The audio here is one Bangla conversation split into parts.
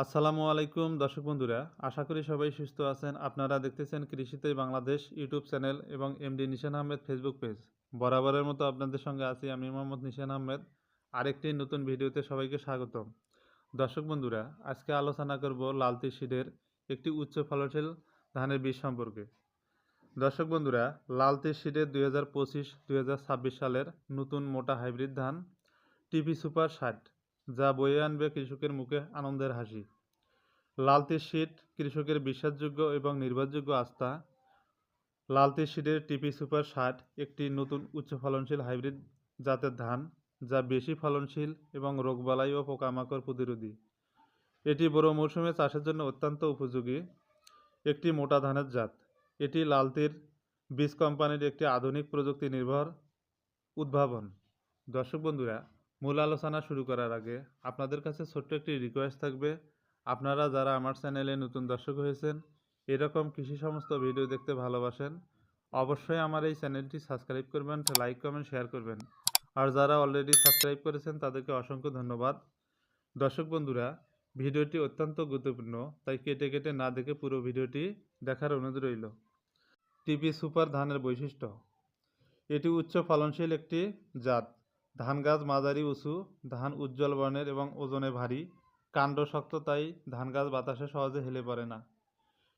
আসসালামু আলাইকুম, দর্শক বন্ধুরা। আশা করি সবাই সুস্থ আছেন। আপনারা দেখতেছেন কৃষিতে বাংলাদেশ ইউটিউব চ্যানেল এবং MD Nishan Ahmed Facebook page. বরাবরের মতো আপনাদের সঙ্গে আছি আমি মোহাম্মদ নিশান আহমেদ। আরেকটি নতুন ভিডিওতে সবাইকে স্বাগতম। দর্শক বন্ধুরা, আজকে আলোচনা করব লালতি সিডের একটি উচ্চ ফলনশীল ধানের বীজ সম্পর্কে। দর্শক বন্ধুরা, লালতি সিডের দুই হাজার পঁচিশ সালের নতুন মোটা হাইব্রিড ধান টিপি সুপার ষাট। যা বয়ে আনবে কৃষকের মুখে আনন্দের হাসি। লালতি শীট কৃষকের বিশ্বাসযোগ্য এবং নির্ভরযোগ্য আস্থা। লালতি শীটের টিপি সুপার ষাট একটি নতুন উচ্চ ফলনশীল হাইব্রিড জাতের ধান, যা বেশি ফলনশীল এবং রোগবালাই ও পোকামাকড় প্রতিরোধী। এটি বড় মৌসুমে চাষের জন্য অত্যন্ত উপযোগী একটি মোটা ধানের জাত। এটি লালতির বীজ কোম্পানির একটি আধুনিক প্রযুক্তি নির্ভর উদ্ভাবন। দর্শক বন্ধুরা মূল আলোচনা শুরু করার আগে আপনাদের কাছে ছোট্ট একটি রিকোয়েস্ট থাকবে। আপনারা যারা আমার চ্যানেলে নতুন দর্শক হয়েছেন, এরকম কৃষি সমস্ত ভিডিও দেখতে ভালোবাসেন, অবশ্যই আমার এই চ্যানেলটি সাবস্ক্রাইব করবেন লাইক কমেন্ট শেয়ার করবেন। আর যারা অলরেডি সাবস্ক্রাইব করেছেন, তাদেরকে অসংখ্য ধন্যবাদ। দর্শক বন্ধুরা ভিডিওটি অত্যন্ত গুরুত্বপূর্ণ, তাই কেটে কেটে না দেখে পুরো ভিডিওটি দেখার অনুরোধ রইল। টিপি সুপার ধানের বৈশিষ্ট্য, এটি উচ্চ ফলনশীল একটি জাত। ধান গাছ মাঝারি উঁচু, ধান উজ্জ্বল বর্ণের এবং ওজনে ভারী, কাণ্ড শক্ত তাই ধান গাছ বাতাসে সহজে হেলে পড়ে না।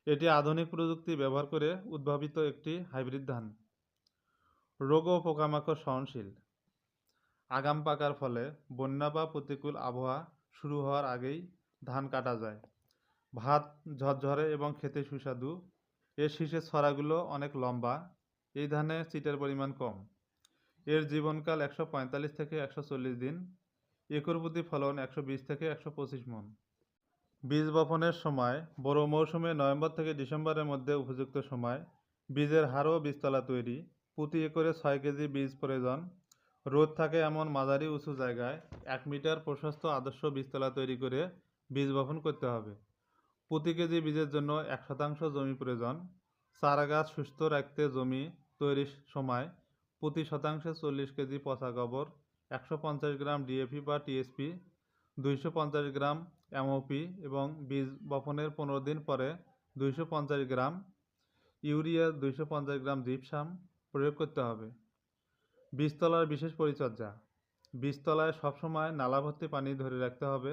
এটি আধুনিক প্রযুক্তি ব্যবহার করে উদ্ভাবিত একটি হাইব্রিড ধান। রোগ ও পোকামাকড় সহনশীল। আগাম পাকার ফলে বন্যা বা প্রতিকূল আবহাওয়া শুরু হওয়ার আগেই ধান কাটা যায়। ভাত ঝরঝরে এবং খেতে সুস্বাদু। এর শীষের ছড়াগুলো অনেক লম্বা। এই ধানে চিটের পরিমাণ কম। এর জীবনকাল একশো পঁয়তাল্লিশ থেকে একশো চল্লিশ দিন। একর প্রতি ফলন একশো বিশ থেকে একশো পঁচিশ মন। বীজ বপনের সময়, বড় মৌসুমে নভেম্বর থেকে ডিসেম্বরের মধ্যে উপযুক্ত সময়। বীজের হারও বীজতলা তৈরি। প্রতি একরে ছয় কেজি বীজ প্রয়োজন। রোদ থাকে এমন মাঝারি উঁচু জায়গায়। এক মিটার প্রশস্ত আদর্শ বীজতলা তৈরি করে বীজ বপন করতে হবে। প্রতি কেজি বীজের জন্য এক শতাংশ জমি প্রয়োজন। চারা গাছ সুস্থ রাখতে জমি তৈরির সময় প্রতি শতাংশে চল্লিশ কেজি পচা গোবর, একশো পঞ্চাশ গ্রাম ডিএপি বা টিএসপি, দুইশো পঞ্চাশ গ্রাম এমওপি এবং বীজ বপনের পনেরো দিন পরে দুইশো পঞ্চাশ গ্রাম ইউরিয়া, দুইশো পঞ্চাশ গ্রাম জিপসাম প্রয়োগ করতে হবে। বীজতলার বিশেষ পরিচর্যা। বীজতলায় সবসময় নালা ভর্তি পানি ধরে রাখতে হবে।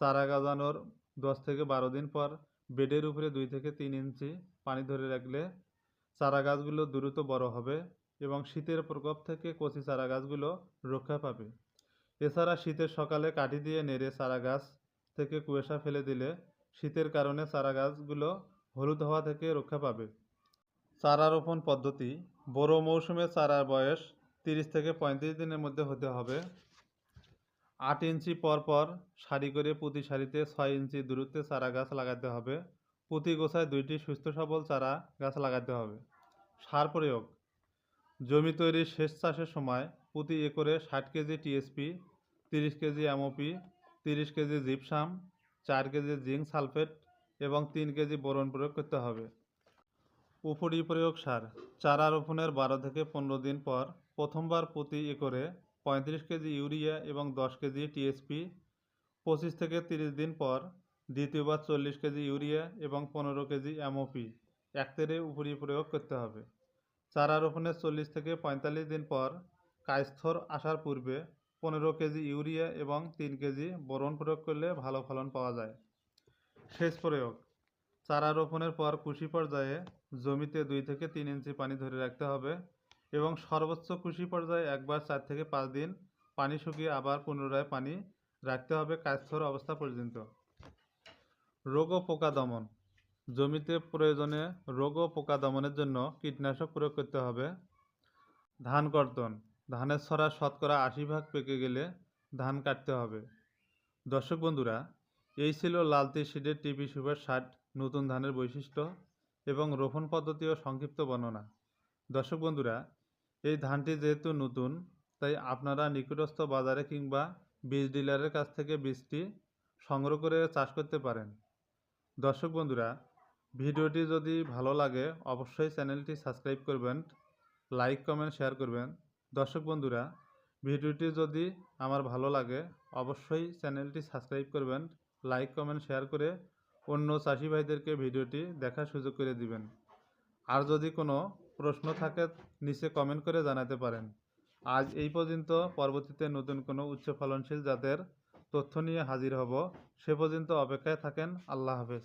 চারা গাজানোর দশ থেকে বারো দিন পর বেডের উপরে দুই থেকে তিন ইঞ্চি পানি ধরে রাখলে চারা গাছগুলো দ্রুত বড় হবে। এবং শীতের প্রকোপ থেকে কচি চারা গাছগুলো রক্ষা পাবে। এছাড়া শীতের সকালে কাঠি দিয়ে নেড়ে চারা গাছ থেকে কুয়াশা ফেলে দিলে শীতের কারণে চারা গাছগুলো হলুদ হওয়া থেকে রক্ষা পাবে। চারা রোপণ পদ্ধতি বড় মৌসুমে চারার বয়স তিরিশ থেকে পঁয়ত্রিশ দিনের মধ্যে হতে হবে। আট ইঞ্চি পর পর সারি করে প্রতি সারিতে ছয় ইঞ্চি দূরত্বে চারা গাছ লাগাতে হবে। প্রতি গোছায় দুইটি সুস্থ সবল চারা গাছ লাগাতে হবে। সার প্রয়োগ জমি তৈরির শেষ চাষের সময় প্রতি একরে ষাট কেজি টিএসপি, তিরিশ কেজি এমওপি, তিরিশ কেজি জিপসাম, চার কেজি জিঙ্ক সালফেট এবং তিন কেজি বোরন প্রয়োগ করতে হবে। উপরি প্রয়োগ সার, চারা রোপণের বারো থেকে পনেরো দিন পর প্রথমবার প্রতি একরে পঁয়ত্রিশ কেজি ইউরিয়া এবং দশ কেজি টিএসপি, পঁচিশ থেকে তিরিশ দিন পর দ্বিতীয়বার চল্লিশ কেজি ইউরিয়া এবং পনেরো কেজি এমওপি একতেরে উপরি প্রয়োগ করতে হবে। চারা রোপণের চল্লিশ থেকে পঁয়তাল্লিশ দিন পর কায়স্থর আসার পূর্বে পনেরো কেজি ইউরিয়া এবং তিন কেজি বোরন প্রয়োগ করলে ভালো ফলন পাওয়া যায়। সেচ প্রয়োগ। চারা রোপণের পর কুশি পর্যায়ে জমিতে দুই থেকে তিন ইঞ্চি পানি ধরে রাখতে হবে এবং সর্বোচ্চ কুশি পর্যায়ে একবার চার থেকে পাঁচ দিন পানি শুকিয়ে আবার পুনরায় পানি রাখতে হবে কায়স্থর অবস্থা পর্যন্ত। রোগ ও পোকা দমন। জমিতে প্রয়োজনে রোগ ও পোকা দমনের জন্য কীটনাশক প্রয়োগ করতে হবে। ধান কর্তন। ধানের ছড়া শতকরা আশি ভাগ পেকে গেলে ধান কাটতে হবে। দর্শক বন্ধুরা, এই ছিল লালতি সিডের টিপি সুপার ষাট নতুন ধানের বৈশিষ্ট্য এবং রোপণ পদ্ধতি ও সংক্ষিপ্ত বর্ণনা। দর্শক বন্ধুরা, এই ধানটি যেহেতু নতুন, তাই আপনারা নিকটস্থ বাজারে কিংবা বীজ ডিলারের কাছ থেকে বীজটি সংগ্রহ করে চাষ করতে পারেন। দর্শক বন্ধুরা ভিডিওটি যদি ভালো লাগে, অবশ্যই চ্যানেলটি সাবস্ক্রাইব করবেন, লাইক, কমেন্ট, শেয়ার করবেন। দর্শক বন্ধুরা, ভিডিওটি যদি আমার ভালো লাগে, অবশ্যই চ্যানেলটি সাবস্ক্রাইব করবেন, লাইক, কমেন্ট, শেয়ার করে অন্য চাষি ভাইদেরকে ভিডিওটি দেখার সুযোগ করে দিবেন। আর যদি কোনো প্রশ্ন থাকে, নিচে কমেন্ট করে জানাতে পারেন। আজ এই পর্যন্ত, পরবর্তীতে নতুন কোনো উচ্চ ফলনশীল জাতের তথ্য নিয়ে হাজির হব। সে পর্যন্ত অপেক্ষায় থাকেন, আল্লাহ হাফেজ।